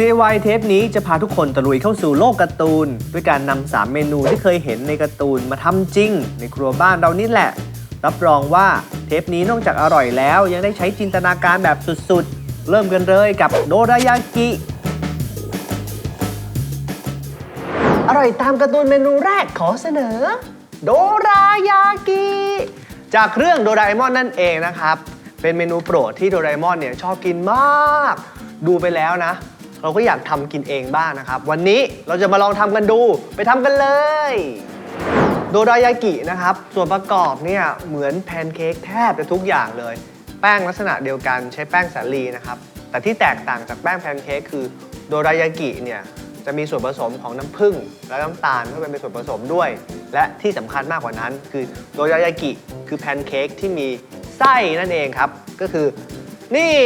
CY เทปนี้จะพาทุกคนตะลุยเข้าสู่โลกการ์ตูน ด้วยการนำ3เมนูที่เคยเห็นในการ์ตูนมาทำจริง ในครัวบ้านเรานี่แหละ รับรองว่าเทปนี้นอกจากอร่อยแล้ว ยังได้ใช้จินตนาการแบบสุดๆ เริ่มกันเลยกับโดรายากิ อร่อยตามการ์ตูนเมนูแรกขอเสนอ โดรายากิ จากเรื่องโดราเอมอนนั่นเองนะครับ เป็นเมนูโปรดที่โดราเอมอนเนี่ยชอบกินมาก ดูไปแล้วนะ เราก็อยากทำกินเองบ้างนะครับ วันนี้เราจะมาลองทำกันดูไปทำกันเลย โดรายากินะครับ ส่วนประกอบเนี่ยเหมือนแพนเค้กแทบจะทุกอย่างเลย แป้งลักษณะเดียวกันใช้แป้งสาลีนะครับ แต่ที่แตกต่างจากแป้งแพนเค้กคือโดรายากิเนี่ยจะมีส่วนผสมของน้ำผึ้งและน้ำตาลเข้าไปเป็นส่วนผสมด้วย และที่สำคัญมากกว่านั้น คือโดรายากิคือแพนเค้กที่มีไส้นั่นเองครับ ก็คือ นี่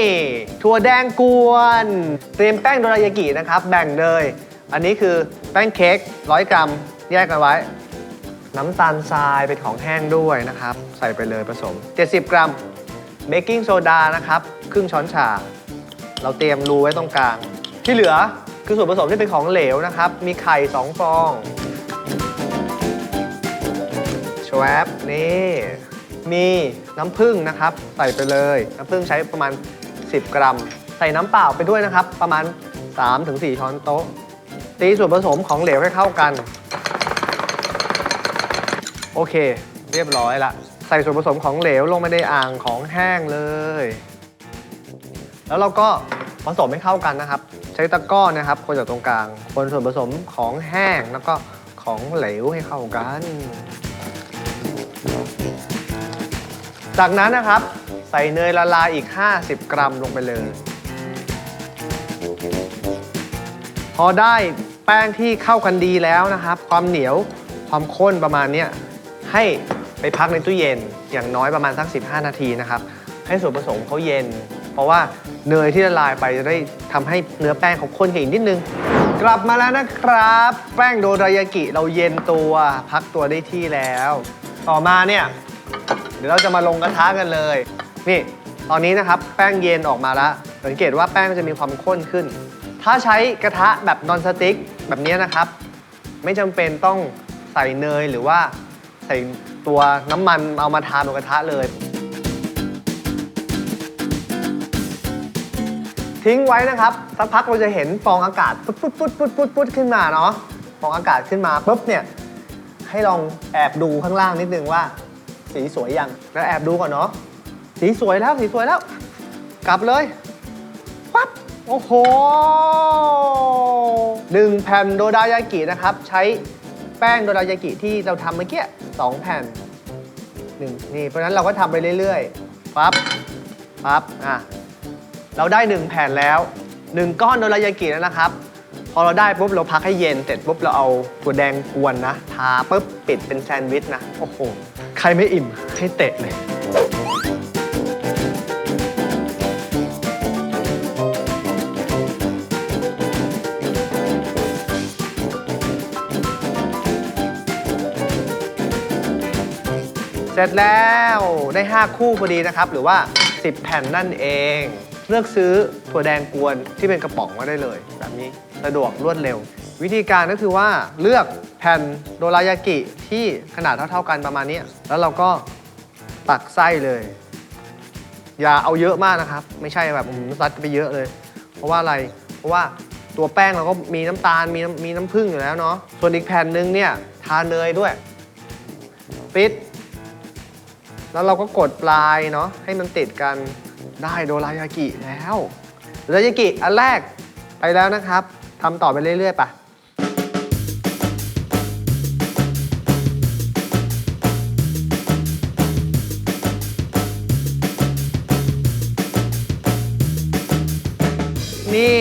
ถั่วแดงกวน เตรียมแป้งโดรายากินะครับ แบ่งเลย อันนี้คือแป้งเค้ก100กรัม แยกกันไว้ น้ำตาลทรายเป็นของแห้งด้วยนะครับ ใส่ไปเลยผสม 70 กรัมเบกกิ้งโซดานะครับ ครึ่งช้อนชา เราเตรียมรูไว้ตรงกลาง ที่เหลือคือส่วนผสมที่เป็นของเหลวนะครับ มีไข่ 2 ฟองชวบนี่ มีน้ำผึ้งนะครับใส่ไปเลย น้ำผึ้งใช้ประมาณ 10 กรัม ใส่น้ำเปล่าไปด้วยนะครับ ประมาณ 3-4 ช้อนโต๊ะ ตีส่วนผสมของเหลวให้เข้ากัน โอเค เรียบร้อยละ ใส่ส่วนผสมของเหลวลงไปในอ่างของแห้งเลย แล้วเราก็ผสมให้เข้ากันนะครับ ใช้ตะกร้อนะครับ คนจากตรงกลาง คนส่วนผสมของแห้งแล้วก็ของเหลวให้เข้ากัน จากนั้นนะครับ ใส่เนยละลายอีก 50 กรัมลงไปเลย พอได้แป้งที่เข้ากันดีแล้วนะครับ ความเหนียวความข้นประมาณเนี้ยให้ไปพักในตู้เย็นอย่างน้อยประมาณสัก 15 นาทีนะครับ ให้ส่วนผสมเขาเย็น เพราะว่าเนยที่ละลายไปจะได้ทำให้เนื้อแป้งเขาข้นขึ้นอีกนิดนึง กลับมาแล้วนะครับ แป้งโดรายากิเราเย็นตัวพักตัวได้ที่แล้ว ต่อมาเนี่ย เดี๋ยวเราจะมาลงกระทะกันเลย นี่ ตอนนี้นะครับแป้งเย็นออกมาแล้ว สังเกตว่าแป้งจะมีความข้นขึ้น ถ้าใช้กระทะแบบนอนสติ๊กแบบนี้นะครับ ไม่จำเป็นต้องใส่เนยหรือว่าใส่ตัวน้ำมันเอามาทานบนกระทะเลย ทิ้งไว้นะครับสักพักเราจะเห็นฟองอากาศปุ๊ดปุ๊ดปุ๊ดปุ๊ดปุ๊ดปุ๊ดขึ้นมาเนาะฟองอากาศขึ้นมาปุ๊บเนี่ยให้ลองแอบดูข้างล่างนิดนึงว่า สีสวยยังแล้วแอบดูก่อนเนาะสีสวยแล้วสีสวยแล้ว กลับเลยปั๊บโอ้โหหนึ่งแผ่นโดรายากินะครับ ใช้แป้งโดรายากิที่เราทำเมื่อกี้สองแผ่นหนึ่งนี่เพราะฉะนั้นเราก็ทำไปเรื่อยๆปั๊บปั๊บอะเราได้หนึ่งแผ่นแล้วหนึ่งก้อนโดรายากิแล้วนะครับ พอเราได้ปุ๊บเราพักให้เย็นเสร็จปุ๊บเราเอาถั่วแดงกวนนะทาปุ๊บปิดเป็นแซนด์วิชนะโอ้โหใครไม่อิ่มให้เตะเลยเสร็จแล้วได้ 5 คู่พอดีนะครับ หรือว่า 10 แผ่นนั่นเอง เลือกซื้อถั่วแดงกวนที่เป็นกระป๋องมาได้เลย แบบนี้สะดวกรวดเร็ว วิธีการก็คือว่าเลือกแผ่นโดรายากิที่ขนาดเท่า ๆกันประมาณนี้แล้วเราก็ตักไส้เลย อย่าเอาเยอะมากนะครับ ไม่ใช่แบบอืมซัดไปเยอะเลย เพราะว่าอะไรเพราะว่าตัวแป้งเราก็มีน้ำตาลมีมีน้ำผึ้งอยู่แล้วเนาะส่วนอีกแผ่นนึงเนี่ยทาเนยด้วยปิด แล้วเราก็กดปลายเนาะให้มันติดกัน ได้โดรายากิแล้วโดรายากิอันแรกไปแล้วนะครับทำต่อไปเรื่อยๆไปะนี่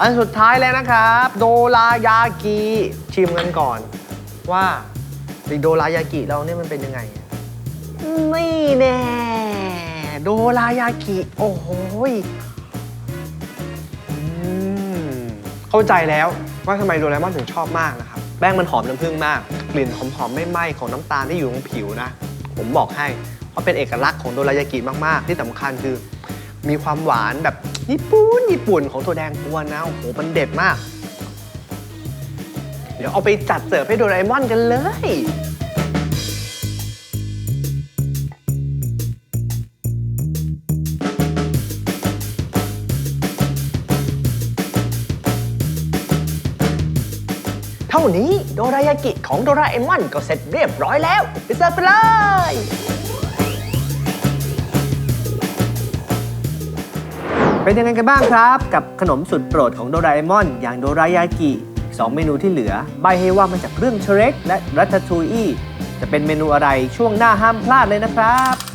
อันสุดท้ายเลยนะครับ โดรายากิชิมกันก่อน ว่าโดรายากิเราเนี่ยมันเป็นยังไงนี่แน่ โดรายากิ โอ้โหยอืมเข้าใจแล้วว่าทำไมโดราเอมอนถึงชอบมากนะครับ แป้งมันหอมน้ำผึ้งมาก กลิ่นหอมๆไม่ไหม้ของน้ำตาลที่อยู่ตรงผิวนะ ผมบอกให้ว่าเป็นเอกลักษณ์ของโดรายากิมากๆ ที่สำคัญคือ มีความหวานแบบญี่ปุ่นญี่ปุ่นของตัวแดงกวนนะ โอ้โห มันเด็ดมาก เดี๋ยวเอาไปจัดเสิร์ฟให้โดราเอมอนกันเลย เท่านี้โดรายากิของโดราเอมอนก็เสร็จเรียบร้อยแล้วไปเสิร์ฟไปเลย เป็นยังไงกันบ้างครับ กับขนมสุดโปรดของโดราเอมอน อย่างโดรายากิสองเมนูที่เหลือ ใบให้ว่ามาจากเรื่องเชเร็กและรัตทูอีจะเป็นเมนูอะไรช่วงหน้าห้ามพลาดเลยนะครับ